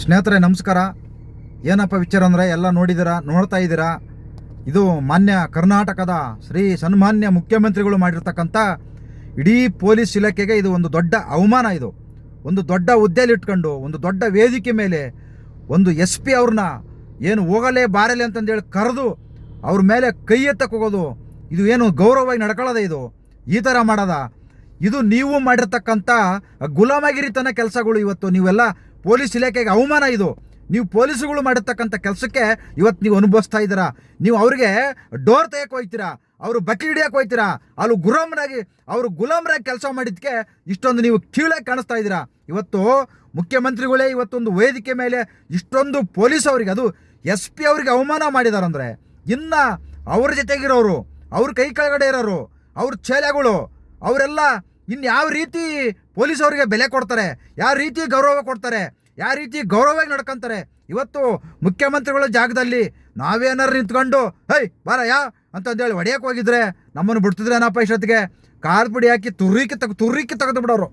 ಸ್ನೇಹಿತರೆ, ನಮಸ್ಕಾರ. ಏನಪ್ಪ ವಿಚಾರ ಅಂದರೆ, ಎಲ್ಲ ನೋಡಿದ್ದೀರಾ ನೋಡ್ತಾ ಇದ್ದೀರಾ? ಇದು ಮಾನ್ಯ ಕರ್ನಾಟಕದ ಶ್ರೀ ಸನ್ಮಾನ್ಯ ಮುಖ್ಯಮಂತ್ರಿಗಳು ಮಾಡಿರ್ತಕ್ಕಂಥ ಇಡೀ ಪೊಲೀಸ್ ಇಲಾಖೆಗೆ ಇದು ಒಂದು ದೊಡ್ಡ ಅವಮಾನ ಇದು. ಒಂದು ದೊಡ್ಡ ಹುದ್ದೆಯಲ್ಲಿ ಇಟ್ಕೊಂಡು ಒಂದು ದೊಡ್ಡ ವೇದಿಕೆ ಮೇಲೆ ಒಂದು ಎಸ್ ಪಿ ಅವ್ರನ್ನ ಏನು ಹೋಗಲೇ ಬಾರಲೆ ಅಂತಂದೇಳಿ ಕರೆದು ಅವ್ರ ಮೇಲೆ ಕೈ ಎತ್ತಕ್ಕೆ ಹೋಗೋದು ಇದು ಏನು ಗೌರವವಾಗಿ ನಡ್ಕೊಳ್ಳೋದೆ ಇದು. ಈ ಥರ ಮಾಡೋದ. ಇದು ನೀವು ಮಾಡಿರ್ತಕ್ಕಂಥ ಗುಲಾಮಗಿರಿತನ ಕೆಲಸಗಳು ಇವತ್ತು ನೀವೆಲ್ಲ ಪೊಲೀಸ್ ಇಲಾಖೆಗೆ ಅವಮಾನ ಇದು. ನೀವು ಪೊಲೀಸುಗಳು ಮಾಡಿರ್ತಕ್ಕಂಥ ಕೆಲಸಕ್ಕೆ ಇವತ್ತು ನೀವು ಅನುಭವಿಸ್ತಾ ಇದ್ದೀರಾ? ನೀವು ಅವ್ರಿಗೆ ಡೋರ್ ತೆಗೆಯಕ್ಕೆ ಹೋಗ್ತೀರಾ ಅವರು ಬಕಿ ಹಿಡಿಯಕ್ಕೆ ಹೋಗ್ತೀರಾ ಅಲ್ಲಿ ಗುಲಾಮರಾಗಿ ಅವರು ಗುಲಾಮರಾಗಿ ಕೆಲಸ ಮಾಡಿದ್ದಕ್ಕೆ ಇಷ್ಟೊಂದು ನೀವು ಕೀಳಾಗಿ ಕಾಣಿಸ್ತಾ ಇದ್ದೀರಾ? ಇವತ್ತು ಮುಖ್ಯಮಂತ್ರಿಗಳೇ ಇವತ್ತೊಂದು ವೇದಿಕೆ ಮೇಲೆ ಇಷ್ಟೊಂದು ಪೊಲೀಸ್ ಅವರಿಗೆ, ಅದು ಎಸ್ ಪಿ ಅವರಿಗೆ ಅವಮಾನ ಮಾಡಿದಾರಂದ್ರೆ ಇನ್ನ ಅವ್ರ ಜೊತೆಗಿರೋರು, ಅವ್ರ ಕೈ ಕೆಳಗಡೆ ಇರೋರು, ಅವ್ರ ಚೇಲೆಗಳು, ಅವರೆಲ್ಲ ಇನ್ನು ಯಾವ ರೀತಿ ಪೊಲೀಸ್ ಅವರಿಗೆ ಬೆಲೆ ಕೊಡ್ತಾರೆ, ಯಾವ ರೀತಿ ಗೌರವ ಕೊಡ್ತಾರೆ, ಯಾವ ರೀತಿ ಗೌರವವಾಗಿ ನಡ್ಕೊಂತಾರೆ, ಇವತ್ತು ಮುಖ್ಯಮಂತ್ರಿಗಳ ಜಾಗದಲ್ಲಿ ನಾವೇನಾರು ನಿಂತ್ಕೊಂಡು, ಹೈ ಬಾರ ಯಾ ಅಂತಂದೇಳಿ ಹೊಡೆಯಕ್ಕೆ ಹೋಗಿದ್ರೆ ನಮ್ಮನ್ನು ಬಿಡ್ತಿದ್ರೇನಪ್ಪ ಇಷ್ಟೊತ್ತಿಗೆ ಕಾರ್ ಪುಡಿ ಹಾಕಿ ತುರ್ರಿಕೆ ತಗ, ತುರ್ರಿಕೆ ತೆಗೆದು ಬಿಡೋರು.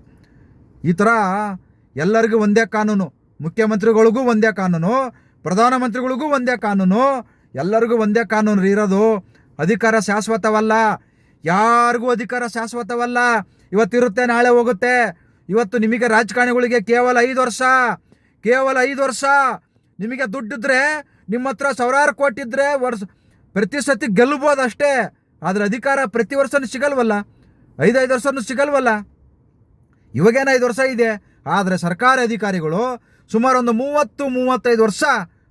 ಈ ಥರ ಎಲ್ಲರಿಗೂ ಒಂದೇ ಕಾನೂನು, ಮುಖ್ಯಮಂತ್ರಿಗಳಿಗೂ ಒಂದೇ ಕಾನೂನು, ಪ್ರಧಾನಮಂತ್ರಿಗಳಿಗೂ ಒಂದೇ ಕಾನೂನು, ಎಲ್ಲರಿಗೂ ಒಂದೇ ಕಾನೂನು ಇರೋದು. ಅಧಿಕಾರ ಶಾಶ್ವತವಲ್ಲ, ಯಾರಿಗೂ ಅಧಿಕಾರ ಶಾಶ್ವತವಲ್ಲ ಇವತ್ತಿರುತ್ತೆ, ನಾಳೆ ಹೋಗುತ್ತೆ. ಇವತ್ತು ನಿಮಗೆ ರಾಜಕಾರಣಿಗಳಿಗೆ ಕೇವಲ ಐದು ವರ್ಷ. ಕೇವಲ ಐದು ವರ್ಷ. ನಿಮಗೆ ದುಡ್ಡಿದ್ರೆ, ನಿಮ್ಮ ಹತ್ರ ಸಾವಿರಾರು ಕೋಟಿ ಇದ್ರೆ ವರ್ಷ, ಪ್ರತಿ ಸತಿ ಗೆಲ್ಲಬೋದು ಅಷ್ಟೇ. ಆದರೆ ಅಧಿಕಾರ ಪ್ರತಿ ವರ್ಷನೂ ಸಿಗಲ್ವಲ್ಲ? ಐದೈದು ವರ್ಷನೂ ಸಿಗಲ್ವಲ್ಲ? ಇವಾಗೇನು ಐದು ವರ್ಷ ಇದೆ? ಆದರೆ ಸರ್ಕಾರಿ ಅಧಿಕಾರಿಗಳು ಸುಮಾರು ಒಂದು ಮೂವತ್ತು, ಮೂವತ್ತೈದು ವರ್ಷ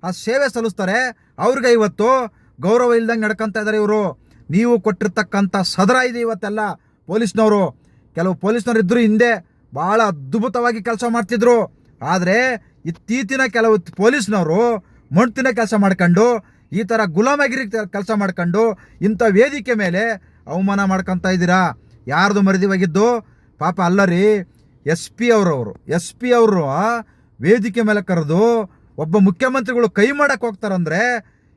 ಆ ಸೇವೆ ಸಲ್ಲಿಸ್ತಾರೆ. ಅವ್ರಿಗೆ ಇವತ್ತು ಗೌರವ ಇಲ್ದಂಗೆ ನಡ್ಕೊತಾ ಇದ್ದಾರೆ ಇವರು. ನೀವು ಕೊಟ್ಟಿರ್ತಕ್ಕಂಥ ಸದರ ಇದೆ ಇವತ್ತೆಲ್ಲ. ಪೊಲೀಸ್ನವರು. ಕೆಲವು ಪೊಲೀಸ್ನವರು ಇದ್ದರು ಹಿಂದೆ ಭಾಳ ಅದ್ಭುತವಾಗಿ ಕೆಲಸ ಮಾಡ್ತಿದ್ರು. ಆದರೆ ಇತ್ತೀಚಿನ ಕೆಲವು ಪೊಲೀಸ್ನವರು ಮಣ್ತಿನ ಕೆಲಸ ಮಾಡ್ಕೊಂಡು, ಈ ಥರ ಗುಲಾಮಗಿರಿ ಕೆಲಸ ಮಾಡ್ಕೊಂಡು ಇಂಥ ವೇದಿಕೆ ಮೇಲೆ ಅವಮಾನ ಮಾಡ್ಕೊತಾ ಇದ್ದೀರಾ? ಯಾರ್ದು ಮರದಿವಾಗಿದ್ದು ಪಾಪ ಅಲ್ಲ ರೀ ಎಸ್ ಪಿ ಅವರವರು, ಎಸ್ ಪಿ ಅವರು ವೇದಿಕೆ ಮೇಲೆ ಕರೆದು ಒಬ್ಬ ಮುಖ್ಯಮಂತ್ರಿಗಳು ಕೈ ಮಾಡಕ್ಕೆ ಹೋಗ್ತಾರಂದ್ರೆ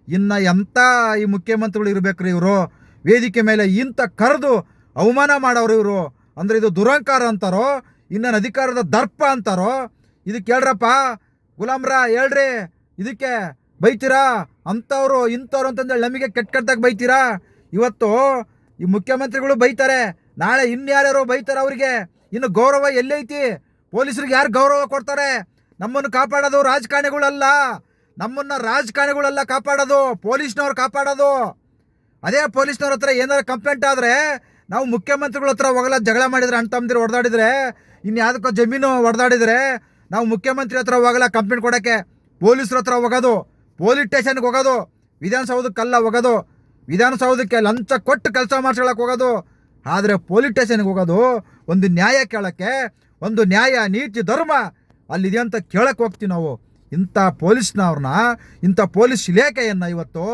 ಇನ್ನು ಎಂಥ ಈ ಮುಖ್ಯಮಂತ್ರಿಗಳು ಇರಬೇಕ್ರಿ ಇವರು? ವೇದಿಕೆ ಮೇಲೆ ಇಂಥ ಕರೆದು ಅವಮಾನ ಮಾಡೋರು ಇವರು? ಅಂದ್ರೆ ಇದು ದುರಂಕಾರ ಅಂತಾರೋ ಇನ್ನೊಂದು ಅಧಿಕಾರದ ದರ್ಪ ಅಂತಾರೋ, ಇದಕ್ಕೆ ಹೇಳ್ರಪ್ಪ, ಗುಲಾಮ್ರ ಹೇಳ್ರಿ, ಇದಕ್ಕೆ ಬೈತೀರಾ? ಅಂಥವ್ರು ಇಂಥವ್ರು ಅಂತಂದೇಳಿ ನಮಗೆ ಕೆಟ್ಟ ಕೆಟ್ಟದಾಗ ಬೈತೀರಾ? ಇವತ್ತು ಈ ಮುಖ್ಯಮಂತ್ರಿಗಳು ಬೈತಾರೆ, ನಾಳೆ ಇನ್ಯಾರ್ಯಾರು ಬೈತಾರೆ ಅವರಿಗೆ. ಇನ್ನು ಗೌರವ ಎಲ್ಲೈತಿ? ಪೊಲೀಸರಿಗೆ ಯಾರು ಗೌರವ ಕೊಡ್ತಾರೆ? ನಮ್ಮನ್ನು ಕಾಪಾಡೋದು ರಾಜಕಾರಣಿಗಳಲ್ಲ. ನಮ್ಮನ್ನ ರಾಜಕಾರಣಿಗಳೆಲ್ಲ ಕಾಪಾಡೋದು, ಪೊಲೀಸ್ನವ್ರು ಕಾಪಾಡೋದು. ಅದೇ ಪೊಲೀಸ್ನವ್ರ ಹತ್ರ ಏನಾರು ಕಂಪ್ಲೇಂಟ್ ಆದರೆ ನಾವು ಮುಖ್ಯಮಂತ್ರಿಗಳ ಹತ್ರ ಹೋಗಲ್ಲ ಜಗಳ ಮಾಡಿದ್ರೆ, ಅಣ್ಣ ತಮ್ಮದಿರು ಹೊಡೆದಾಡಿದ್ರೆ ಇನ್ನು ಯಾವುದಕ್ಕೋ ಜಮೀನು ಹೊಡೆದಾಡಿದರೆ, ನಾವು ಮುಖ್ಯಮಂತ್ರಿ ಹತ್ರ ಹೋಗಲ್ಲ ಕಂಪ್ಲೇಂಟ್ ಕೊಡೋಕ್ಕೆ, ಪೊಲೀಸ್ರ ಹತ್ರ ಹೋಗೋದು ಪೊಲೀಸ್ ಸ್ಟೇಷನ್ಗೆ ಹೋಗೋದು ವಿಧಾನಸೌಧಕ್ಕಲ್ಲ ಹೋಗೋದು ವಿಧಾನಸೌಧಕ್ಕೆ ಲಂಚ ಕೊಟ್ಟು ಕೆಲಸ ಮಾಡ್ಸ್ಕೊಳಕ್ಕೆ ಹೋಗೋದು, ಆದರೆ ಪೊಲೀಸ್ ಸ್ಟೇಷನ್ಗೆ ಹೋಗೋದು ಒಂದು ನ್ಯಾಯ ಕೇಳೋಕ್ಕೆ, ಒಂದು ನ್ಯಾಯ, ನೀತಿ, ಧರ್ಮ ಅಲ್ಲಿದೆ ಅಂತ ಕೇಳಕ್ಕೆ ಹೋಗ್ತೀವಿ ನಾವು. ಇಂಥ ಪೊಲೀಸ್ನವ್ರನ್ನ ಇಂಥ ಪೊಲೀಸ್ ಇಲಾಖೆಯನ್ನು ಇವತ್ತು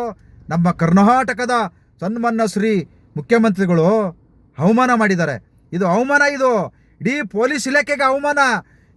ನಮ್ಮ ಕರ್ನಾಟಕದ ಸನ್ಮಾನ್ಯ ಶ್ರೀ ಮುಖ್ಯಮಂತ್ರಿಗಳು ಅವಮಾನ ಮಾಡಿದ್ದಾರೆ. ಇದು ಅವಮಾನ ಇದು. ಇಡೀ ಪೊಲೀಸ್ ಇಲಾಖೆಗೆ ಅವಮಾನ.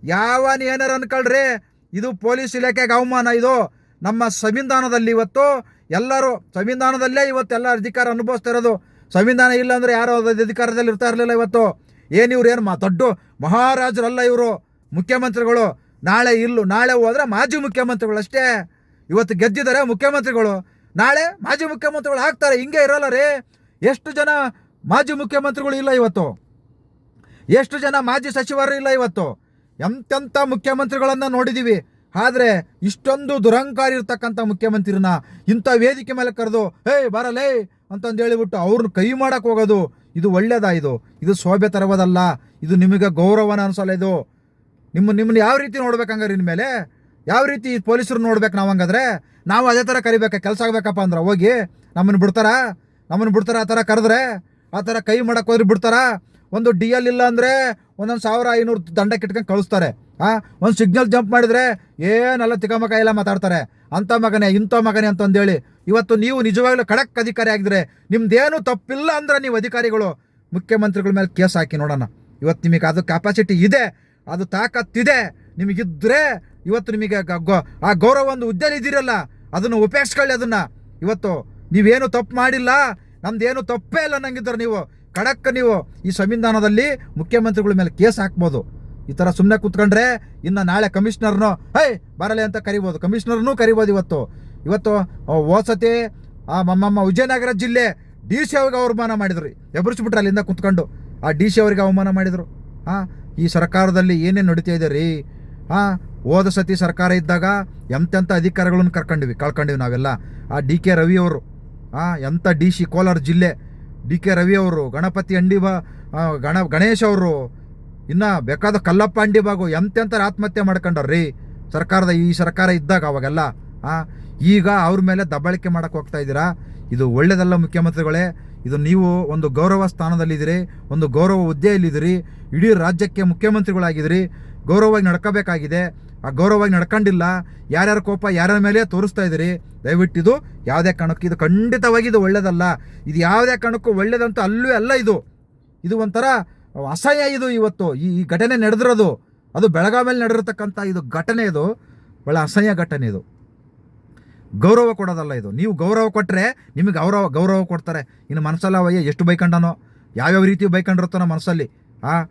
ಯಾವನ ಏನಾರು ಅನ್ಕೊಳ್ರಿ? ಇದು ಪೊಲೀಸ್ ಇಲಾಖೆಗೆ ಅವಮಾನ ಇದು. ನಮ್ಮ ಸಂವಿಧಾನದಲ್ಲಿ ಇವತ್ತು ಎಲ್ಲರೂ, ಸಂವಿಧಾನದಲ್ಲೇ ಇವತ್ತು ಎಲ್ಲ ಅಧಿಕಾರ ಅನುಭವಿಸ್ತಾ ಇರೋದು. ಸಂವಿಧಾನ ಇಲ್ಲ ಅಂದರೆ ಯಾರು ಅಧಿಕಾರದಲ್ಲಿ ಇರ್ತಾ ಇರಲಿಲ್ಲ ಇವತ್ತು. ಏನು ಇವ್ರು ಏನು ಮಾ, ದೊಡ್ಡ ಮಹಾರಾಜರಲ್ಲ ಇವರು, ಮುಖ್ಯಮಂತ್ರಿಗಳು. ನಾಳೆ ಇಲ್ಲು, ನಾಳೆ ಹೋದ್ರೆ ಮಾಜಿ ಮುಖ್ಯಮಂತ್ರಿಗಳು ಅಷ್ಟೇ. ಇವತ್ತು ಗೆದ್ದಿದ್ದಾರೆ ಮುಖ್ಯಮಂತ್ರಿಗಳು. ನಾಳೆ ಮಾಜಿ ಮುಖ್ಯಮಂತ್ರಿಗಳು ಆಗ್ತಾರೆ, ಹಿಂಗೆ ಇರೋಲ್ಲ ರೀ. ಎಷ್ಟು ಜನ ಮಾಜಿ ಮುಖ್ಯಮಂತ್ರಿಗಳು ಇಲ್ಲ ಇವತ್ತು. ಎಷ್ಟು ಜನ ಮಾಜಿ ಸಚಿವರು ಇಲ್ಲ ಇವತ್ತು. ಎಂತೆಂಥ ಮುಖ್ಯಮಂತ್ರಿಗಳನ್ನು ನೋಡಿದ್ದೀವಿ ಆದರೆ ಇಷ್ಟೊಂದು ದುರಂಕಾರಿ ಇರ್ತಕ್ಕಂಥ ಮುಖ್ಯಮಂತ್ರಿನ ಇಂಥ ವೇದಿಕೆ ಮೇಲೆ ಕರೆದು, ಏಯ್, ಬರಲೇ ಅಂತಂದು ಹೇಳಿಬಿಟ್ಟು ಅವ್ರನ್ನ ಕೈ ಮಾಡಕ್ಕೆ ಹೋಗೋದು ಇದು ಒಳ್ಳೇದಾ ಇದು? ಇದು ಶೋಭೆ ತರಬೋದಲ್ಲ ಇದು ನಿಮಗೆ ಗೌರವನ ಅನ್ಸಲ್ಲ ಇದು. ನಿಮ್ಮ, ನಿಮ್ಮನ್ನ ಯಾವ ರೀತಿ ನೋಡ್ಬೇಕಂಗಾರೆ ಇನ್ಮೇಲೆ ಯಾವ ರೀತಿ ಪೊಲೀಸರು ನೋಡ್ಬೇಕು ನಾವು ಹಂಗಾದ್ರೆ? ನಾವು ಅದೇ ಥರ ಕರಿಬೇಕಾ? ಕೆಲಸ ಆಗ್ಬೇಕಪ್ಪ ಅಂದ್ರೆ ಹೋಗಿ ನಮ್ಮನ್ನು ಬಿಡ್ತಾರಾ? ನಮ್ಮನ್ನು ಬಿಡ್ತಾರ ಆ ಥರ ಕರೆದ್ರೆ? ಆ ಥರ ಕೈ ಮಾಡಕ್ಕೆ ಹೋದ್ರೆ ಬಿಡ್ತಾರಾ? ಒಂದು ಡಿ ಎಲ್ ಇಲ್ಲ ಅಂದರೆ ಒಂದೊಂದು ಸಾವಿರ ಐನೂರು ದಂಡ ಕಿಟ್ಕೊಂಡು ಕಳಿಸ್ತಾರೆ. ಹಾಂ ಒಂದು ಸಿಗ್ನಲ್ ಜಂಪ್ ಮಾಡಿದರೆ ಏನೆಲ್ಲ ತಿಕಮಕ ಎಲ್ಲ ಮಾತಾಡ್ತಾರೆ. ಅಂಥ ಮಗನೇ, ಇಂಥ ಮಗನೇ ಅಂತಂದೇಳಿ. ಇವತ್ತು ನೀವು ನಿಜವಾಗ್ಲೂ ಖಡಕ್ ಅಧಿಕಾರಿ ಆಗಿದ್ರೆ ನಿಮ್ದೇನು ತಪ್ಪಿಲ್ಲ ಅಂದ್ರೆ ನೀವು ಅಧಿಕಾರಿಗಳು. ಮುಖ್ಯಮಂತ್ರಿಗಳ ಮೇಲೆ ಕೇಸ್ ಹಾಕಿ ನೋಡೋಣ. ಇವತ್ತು ನಿಮಗೆ ಅದು ಕೆಪಾಸಿಟಿ ಇದೆ, ಅದು ತಾಕತ್ತಿದೆ. ನಿಮಗಿದ್ರೆ ಇವತ್ತು ನಿಮಗೆ ಆ ಗೌರವ ಒಂದು ಹುದ್ದೆಲಿ ಇದ್ದೀರಲ್ಲ, ಅದನ್ನು ಉಪಯೋಗಿಸ್ಕೊಳ್ಳಿ ಅದನ್ನು. ಇವತ್ತು ನೀವೇನು ತಪ್ಪು ಮಾಡಿಲ್ಲ ನಮ್ದೇನು ತಪ್ಪೇ ಇಲ್ಲ ನಂಗಿದ್ರೆ ನೀವು ಖಡಕ್ ನೀವು ಈ ಸಂವಿಧಾನದಲ್ಲಿ ಮುಖ್ಯಮಂತ್ರಿಗಳ ಮೇಲೆ ಕೇಸ್ ಹಾಕ್ಬೋದು. ಈ ಥರ ಸುಮ್ಮನೆ ಕೂತ್ಕೊಂಡ್ರೆ ಇನ್ನು ನಾಳೆ ಕಮಿಷನರ್ನು, ಹೈ, ಬರಲಿ ಅಂತ ಕರಿಬೋದು. ಕಮಿಷನರ್ನೂ ಕರಿಬೋದು ಇವತ್ತು. ಇವತ್ತು ವಸತಿ ಮಮ್ಮಮ್ಮ ವಿಜಯನಗರ ಜಿಲ್ಲೆ ಡಿ ಸಿ ಅವ್ರಿಗೆ ಅವಮಾನ ಮಾಡಿದ್ರು. ಎಬ್ಬರಿಸ್ಬಿಟ್ರೆ ಅಲ್ಲಿಂದ ಕುತ್ಕೊಂಡು ಆ ಡಿ ಸಿ ಅವರಿಗೆ ಅವಮಾನ ಮಾಡಿದರು. ಹಾಂ ಈ ಸರ್ಕಾರದಲ್ಲಿ ಏನೇನು ನಡೀತಾ ಇದೆ ರೀ? ಹಾಂ ಹೋದ ಸತಿ ಸರ್ಕಾರ ಇದ್ದಾಗ ಎಂತೆಂಥ ಅಧಿಕಾರಿಗಳನ್ನು ಕರ್ಕೊಂಡಿವಿ, ಕಳ್ಕೊಂಡಿವಿ ನಾವೆಲ್ಲ. ಆ, ಡಿ ಕೆ ರವಿ ಅವರು ಎಂಥ ಡಿ ಸಿ ಕೋಲಾರ ಜಿಲ್ಲೆ, ಡಿ ಕೆ ರವಿ ಅವರು, ಗಣಪತಿ ಅಂಡಿ ಬಾ ಗಣ, ಗಣೇಶ್ ಅವರು, ಇನ್ನು ಬೇಕಾದ ಕಲ್ಲಪ್ಪ ಅಂಡಿ ಬಾಗು ಆತ್ಮಹತ್ಯೆ ರೀ ಸರ್ಕಾರದ ಈ ಸರ್ಕಾರ ಇದ್ದಾಗ ಅವಾಗೆಲ್ಲ ಈಗ ಅವ್ರ ಮೇಲೆ ದಬ್ಬಳಿಕೆ ಮಾಡಕ್ಕೆ ಹೋಗ್ತಾ ಇದ್ದೀರಾ? ಇದು ಒಳ್ಳೆಯದಲ್ಲ ಮುಖ್ಯಮಂತ್ರಿಗಳೇ, ಇದು ನೀವು ಒಂದು ಗೌರವ ಸ್ಥಾನದಲ್ಲಿದ್ದೀರಿ, ಒಂದು ಗೌರವ ಹುದ್ದೆಯಲ್ಲಿದ್ದೀರಿ, ಇಡೀ ರಾಜ್ಯಕ್ಕೆ ಮುಖ್ಯಮಂತ್ರಿಗಳಾಗಿದ್ದೀರಿ, ಗೌರವವಾಗಿ ನಡ್ಕೋಬೇಕಾಗಿದೆ. ಆ ಗೌರವವಾಗಿ ನಡ್ಕೊಂಡಿಲ್ಲ. ಯಾರ್ಯಾರ ಕೋಪ ಯಾರ್ಯಾರ ಮೇಲೆ ತೋರಿಸ್ತಾ ಇದ್ದೀರಿ, ದಯವಿಟ್ಟು ಇದು ಯಾವುದೇ ಕಾರಣಕ್ಕೂ, ಇದು ಖಂಡಿತವಾಗಿ ಇದು ಒಳ್ಳೇದಲ್ಲ. ಇದು ಯಾವುದೇ ಕಾರಣಕ್ಕೂ ಒಳ್ಳೇದಂತ ಅಲ್ಲೂ ಅಲ್ಲ ಇದು. ಇದು ಒಂಥರ ಅಸಹ್ಯ ಇದು ಇವತ್ತು. ಈ ಘಟನೆ ನಡೆದಿರೋದು, ಅದು ಬೆಳಗಾವಿಯಲ್ಲಿ ನಡೆದಿರ್ತಕ್ಕಂಥ ಇದು ಘಟನೆ ಇದು. ಭಾಳ ಅಸಹ್ಯ ಘಟನೆ ಇದು. ಗೌರವ ಕೊಡೋದಲ್ಲ ಇದು. ನೀವು ಗೌರವ ಕೊಟ್ಟರೆ ನಿಮಗೆ ಗೌರವ ಗೌರವ ಕೊಡ್ತಾರೆ. ಇನ್ನು ಮನಸ್ಸಲ್ಲ ಅವಯ್ಯ ಎಷ್ಟು ಬೈಕಂಡನೋ, ಯಾವ್ಯಾವ ರೀತಿ ನಮ್ಮ ಮನಸ್ಸಲ್ಲಿ, ಆ,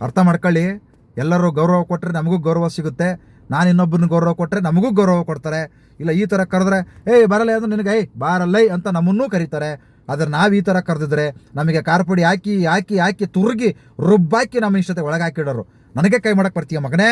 ಅರ್ಥ ಮಾಡ್ಕೊಳ್ಳಿ. ಎಲ್ಲರೂ ಗೌರವ ಕೊಟ್ಟರೆ ನಮಗೂ ಗೌರವ ಸಿಗುತ್ತೆ. ನಾನು ಇನ್ನೊಬ್ಬರನ್ನ ಗೌರವ ಕೊಟ್ಟರೆ ನಮಗೂ ಗೌರವ ಕೊಡ್ತಾರೆ. ಇಲ್ಲ, ಈ ಥರ ಕರೆದ್ರೆ, ಏಯ್ ಬರಲ್ಲ ಅಂದ್ರೆ ನಿನಗೆ, ಏಯ್, ಬಾರಲ್ಲೈ ಅಂತ ನಮ್ಮನ್ನೂ ಕರೀತಾರೆ. ಆದರೆ ನಾವು ಈ ಥರ ಕರೆದಿದ್ರೆ ನಮಗೆ ಕಾರ್ಪುಡಿ ಹಾಕಿ ಹಾಕಿ ಹಾಕಿ ತುರುಗಿ ರುಬ್ಬಾಕಿ ನಮ್ಮ ಇಷ್ಟತೆ ಒಳಗೆ ಹಾಕಿಡೋರು ನನಗೆ ಕೈ ಮಾಡಕ್ಕೆ ಬರ್ತೀಯ ಮಗನೇ?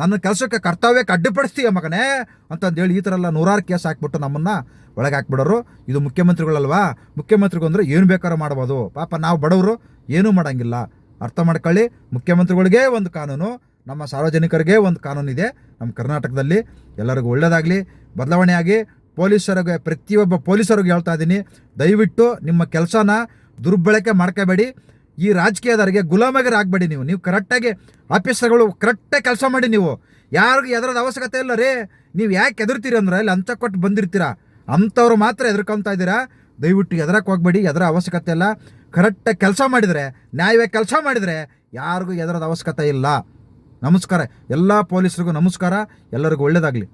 ನನ್ನ ಕೆಲಸಕ್ಕೆ ಕರ್ತವ್ಯಕ್ಕೆ ಅಡ್ಡಿಪಡಿಸ್ತೀಯ ಮಗನೇ? ಅಂತಂದೇಳಿ ಈ ಥರ ಎಲ್ಲ ನೂರಾರು ಕೇಸ್ ಹಾಕ್ಬಿಟ್ಟು ನಮ್ಮನ್ನು ಒಳಗೆ ಹಾಕ್ಬಿಡೋರು ಇದು ಮುಖ್ಯಮಂತ್ರಿಗಳಲ್ವಾ? ಮುಖ್ಯಮಂತ್ರಿಗಳು ಅಂದರೆ ಏನು ಬೇಕಾದ್ರೂ ಮಾಡ್ಬೋದು. ಪಾಪ ನಾವು ಬಡವರು, ಏನೂ ಮಾಡೋಂಗಿಲ್ಲ. ಅರ್ಥ ಮಾಡ್ಕೊಳ್ಳಿ, ಮುಖ್ಯಮಂತ್ರಿಗಳಿಗೇ ಒಂದು ಕಾನೂನು ನಮ್ಮ ಸಾರ್ವಜನಿಕರಿಗೆ ಒಂದು ಕಾನೂನಿದೆ ನಮ್ಮ ಕರ್ನಾಟಕದಲ್ಲಿ ಎಲ್ಲರಿಗೂ ಒಳ್ಳೆಯದಾಗಲಿ ಬದಲಾವಣೆಯಾಗಿ ಪೊಲೀಸರಿಗೆ, ಪ್ರತಿಯೊಬ್ಬ ಪೊಲೀಸರಿಗೆ ಹೇಳ್ತಾ ಇದ್ದೀನಿ, ದಯವಿಟ್ಟು ನಿಮ್ಮ ಕೆಲಸನ ದುರ್ಬಳಕೆ ಮಾಡ್ಕೋಬೇಡಿ. ಈ ರಾಜಕೀಯದವರಿಗೆ ಗುಲಾಮಗಿರಿ ಆಗಬೇಡಿ ನೀವು. ನೀವು ಕರೆಕ್ಟಾಗಿ ಆಫೀಸರ್ಗಳು ಕರೆಕ್ಟಾಗಿ ಕೆಲಸ ಮಾಡಿ ನೀವು. ಯಾರಿಗೂ ಎದರದ ಅವಶ್ಯಕತೆ ಇಲ್ಲ ರೀ. ನೀವು ಯಾಕೆ ಎದುರ್ತೀರಿ ಅಂದ್ರೆ, ಅಲ್ಲಿ ಅಂತ ಕೊಟ್ಟು ಬಂದಿರ್ತೀರಾ? ಅಂಥವ್ರು ಮಾತ್ರ ಎದುರ್ಕೊತಾ ಇದ್ದೀರಾ? ದಯವಿಟ್ಟು ಎದರಕ್ಕೆ ಹೋಗಬೇಡಿ, ಎದರ ಅವಶ್ಯಕತೆ ಇಲ್ಲ. ಕರೆಕ್ಟಾಗಿ ಕೆಲಸ ಮಾಡಿದರೆ, ನ್ಯಾಯವಾಗಿ ಕೆಲಸ ಮಾಡಿದರೆ, ಯಾರಿಗೂ ಎದರದ ಅವಶ್ಯಕತೆ ಇಲ್ಲ. ನಮಸ್ಕಾರ. ಎಲ್ಲ ಪೊಲೀಸರಿಗೂ ನಮಸ್ಕಾರ. ಎಲ್ಲರಿಗೂ ಒಳ್ಳೆಯದಾಗಲಿ